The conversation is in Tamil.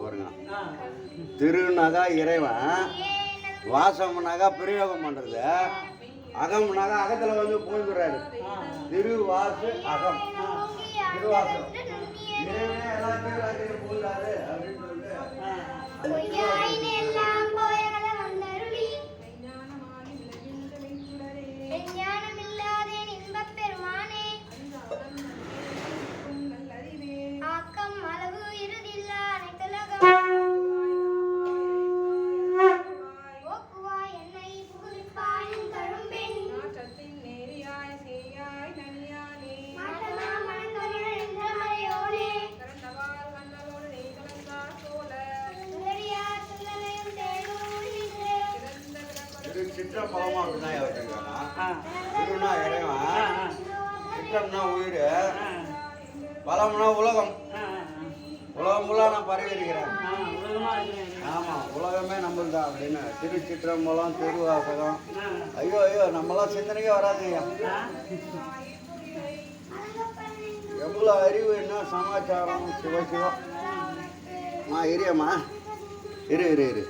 பாருங்க. ஆ. திருநகா இறைவன் வாசம்னாக்கா பிரயோகம் பண்ணுறது அகம்னாக்கா அகத்தில் வந்து பூந்துறாரு திருவாசு அகம். திருவாசம் இறைவனே எல்லாத்தையும் எல்லாத்தையும் பூந்தாரு திரு சிற்றம்பலமாக அப்படிதான் வச்சிருக்காங்க ஆ. திருனா ஆ, இறைவன் உயிர். பலம்னா உலகம். உலகம் ஃபுல்லாக நான் பரவி இருக்கிறேன். ஆமாம் உலகமே நம்மளுது தான் அப்படின்னு. திருச்சிற்றம்பலம் திருவாசகம். ஆ. ஐயோ ஐயோ நம்மளாம் சிந்தனைக்கே வராதுங்க. எவ்வளோ அறிவு என்ன சமாச்சாரம்? சிவ சிவம் ஆ. இரியம்மா இரு இரு இரு.